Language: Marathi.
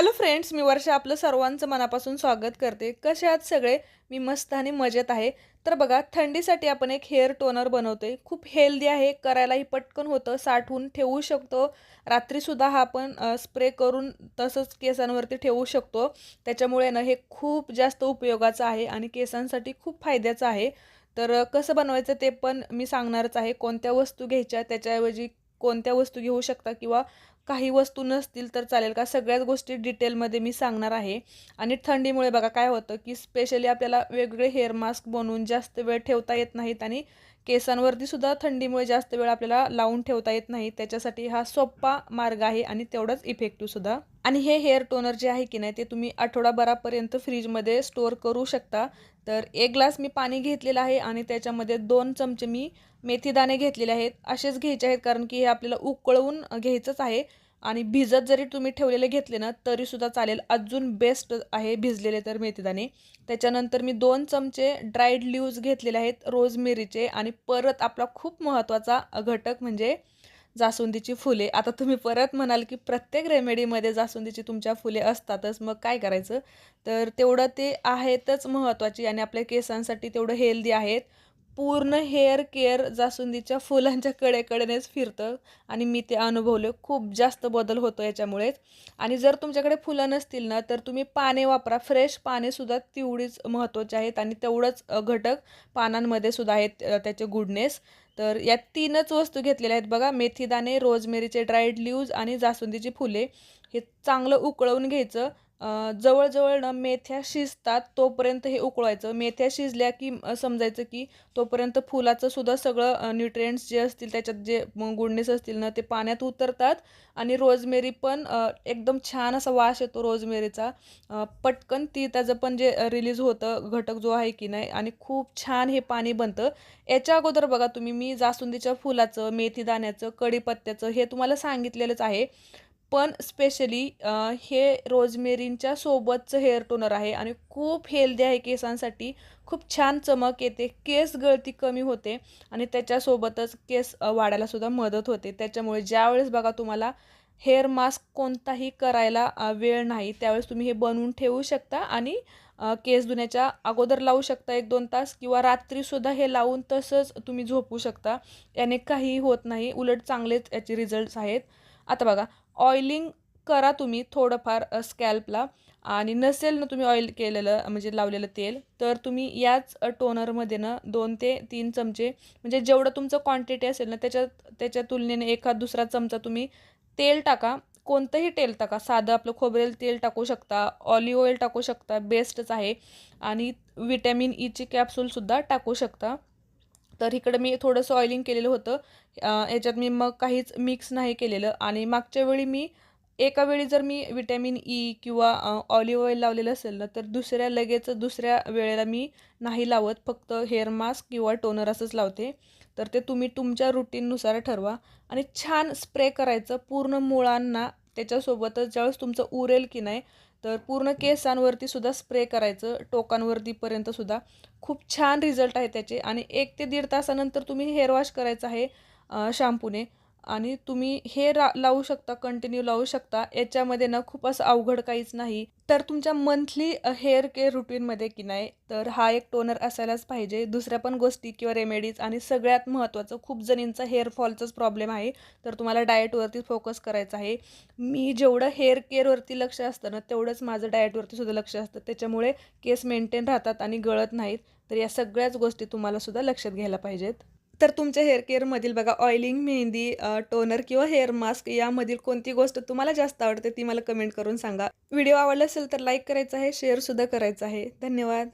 हॅलो फ्रेंड्स मी वर्षा आपलं सर्वांचं मनापासून स्वागत करते. कसे आहात सगळे? मी मस्त आणि मजेत आहे. तर बघा थंडीसाठी आपण एक हेअर टोनर बनवतोय. खूप हेल्दी आहे. करायलाही पटकन होतं. साठवून ठेवू शकतो. रात्रीसुद्धा हा आपण स्प्रे करून तसंच केसांवरती ठेवू शकतो. त्याच्यामुळे ना हे खूप जास्त उपयोगाचं आहे आणि केसांसाठी खूप फायद्याचं आहे. तर कसं बनवायचं ते पण मी सांगणारच आहे. कोणत्या वस्तू घ्यायच्या त्याच्याऐवजी कोणत्या वस्तू घेऊ शकता किंवा काही वस्तू नसतील तर चालेल का? सगळ्याच गोष्टी डिटेलमध्ये मी सांगणार आहे. आणि थंडीमुळे बघा काय होतं की स्पेशली आपल्याला वेगवेगळे हेअर मास्क बनवून जास्त वेळ ठेवता येत नाहीत आणि केसांवरती सुद्धा थंडीमुळे जास्त वेळ आपल्याला लावून ठेवता येत नाही. त्याच्यासाठी हा सोपा मार्ग आहे आणि तेवढाच इफेक्टिव्ह सुद्धा. आणि हे हेअर टोनर जे आहे की नाही ते तुम्ही आठवडाभरापर्यंत फ्रीजमध्ये स्टोअर करू शकता. तर एक ग्लास मी पाणी घेतलेलं आहे आणि त्याच्यामध्ये दोन चमचे मी मेथीदाणे घेतलेले आहेत. असेच घ्यायचे आहेत कारण की हे आपल्याला उकळवून घ्यायचंच आहे. आणि भिजत जरी तुम्ही ठेवलेले घेतले ना तरीसुद्धा चालेल. अजून बेस्ट आहे भिजलेले तर मेथीदाणे. त्याच्यानंतर मी दोन चमचे ड्राईड लिव्ज घेतलेले आहेत रोजमेरीचे आणि परत आपला खूप महत्त्वाचा घटक म्हणजे जास्वंदीची फुले. आता तुम्ही परत म्हणाल की प्रत्येक रेमेडीमध्ये जास्वंदीची तुमच्या फुले असतातच. मग काय करायचं? तर तेवढं ते आहेतच महत्त्वाची आणि आपल्या केसांसाठी तेवढं हेल्दी आहेत. पूर्ण हेअर केअर जास्वंदीच्या फुलांच्या कडेकडेनेच फिरतं आणि मी ते अनुभवलं. खूप जास्त बदल होतो याच्यामुळेच आणि जर तुमच्याकडे फुलं नसतील ना तर तुम्ही पाने वापरा. फ्रेश पानेसुद्धा तेवढीच महत्त्वाची आहेत आणि तेवढंच घटक पानांमध्ये सुद्धा आहेत त्याचे गुडनेस. तर या तीनच वस्तू घेतलेल्या आहेत बघा. मेथीदाणे रोजमेरीचे ड्राईड लिव्ज आणि जास्वंदीची फुले. हे चांगलं उकळवून घ्यायचं जवळजवळ ना मेथ्या शिजतात तोपर्यंत हे उकळवायचं. मेथ्या शिजल्या की समजायचं की तोपर्यंत फुलाचं सुद्धा सगळं न्यूट्रिएंट्स जे असतील त्याच्यात जे गुडनेस असतील ना ते पाण्यात उतरतात आणि रोजमेरी पण एकदम छान असा वास येतो रोजमेरीचा. पटकन ती त्याचं पण जे रिलीज होतं घटक जो आहे की नाही आणि खूप छान हे पाणी बनतं. याच्या अगोदर बघा तुम्ही मी जास्वंदीच्या फुलाचं मेथी दाण्याचं कढीपत्त्याचं हे तुम्हाला सांगितलेलंच आहे. पण स्पेशली हे रोजमेरींच्या सोबतचं हेअर टोनर आहे आणि खूप हेल्दी आहे केसांसाठी. खूप छान चमक येते. केस गळती कमी होते आणि त्याच्यासोबतच केस वाढायलासुद्धा मदत होते. त्याच्यामुळे ज्यावेळेस बघा तुम्हाला हेअर मास्क कोणताही करायला वेळ नाही त्यावेळेस तुम्ही हे बनवून ठेवू शकता आणि केस धुण्याच्या अगोदर लावू शकता एक दोन तास किंवा रात्रीसुद्धा हे लावून तसंच तुम्ही झोपू शकता. याने काहीही होत नाही. उलट चांगलेच याचे रिझल्ट्स आहेत. आता बघा ऑइलिंग करा तुम्ही थोडंफार स्कॅल्पला आणि नसेल ना तुम्ही ऑइल केलेलं म्हणजे लावलेलं तेल तर तुम्ही याच टोनरमध्ये ना दोन ते तीन चमचे म्हणजे जेवढं तुमचं क्वांटिटी असेल ना त्याच्यात त्याच्या तुलनेने एखाद दुसरा चमचा तुम्ही तेल टाका. कोणतंही तेल टाका. साधं आपलं खोबरेल तेल टाकू शकता ऑलिव्ह ऑइल टाकू शकता बेस्टच आहे. आणि विटॅमिन ईची कॅप्सूलसुद्धा टाकू शकता. तर इकडं मी थोडंसं ऑइलिंग केलेलं होतं. याच्यात मी मग काहीच मिक्स नाही केलेलं. आणि मागच्या वेळी मी एका वेळी जर मी विटॅमिन ई e किंवा ऑलिव्ह ऑइल लावलेलं असेल ना तर दुसऱ्या लगेच दुसऱ्या वेळेला मी नाही लावत. फक्त हेअर मास्क किंवा टोनर असंच लावते. तर ते तुम्ही तुमच्या रुटीननुसार ठरवा. आणि छान स्प्रे करायचं पूर्ण मुळांना. त्याच्यासोबतच ज्यावेळेस तुमचं उरेल की नाही तर पूर्ण केसांवरती सुद्धा स्प्रे करायचं टोकांवरतीपर्यंत सुद्धा. खूप छान रिझल्ट आहे त्याचे. आणि एक ते दीड तासानंतर तुम्ही हेअर वॉश करायचं आहे शॅम्पूने आणि तुम्ही हे रा लावू शकता कंटिन्यू लावू शकता. याच्यामध्ये ना खूप असं अवघड काहीच नाही. तर तुमच्या मंथली हेअर केअर रुटीनमध्ये की नाही तर हा एक टोनर असायलाच पाहिजे. दुसऱ्या पण गोष्टी किंवा रेमेडीज आणि सगळ्यात महत्त्वाचं खूप जणींचा हेअर फॉलचाच प्रॉब्लेम आहे. तर तुम्हाला डाएटवरती फोकस करायचा आहे. मी जेवढं हेअर केअरवरती लक्ष असतं ना तेवढंच माझं डाएटवरती सुद्धा लक्ष असतं. त्याच्यामुळे केस मेंटेन राहतात आणि गळत नाहीत. तर या सगळ्याच गोष्टी तुम्हाला सुद्धा लक्षात घ्यायला पाहिजेत. तर तुमच्या हेअर केअरमधील बघा ऑइलिंग मेहंदी टोनर किंवा हेअर मास्क यामधील कोणती गोष्ट तुम्हाला जास्त आवडते ती मला कमेंट करून सांगा. व्हिडिओ आवडला असेल तर लाईक करायचा आहे शेअरसुद्धा करायचा आहे. धन्यवाद.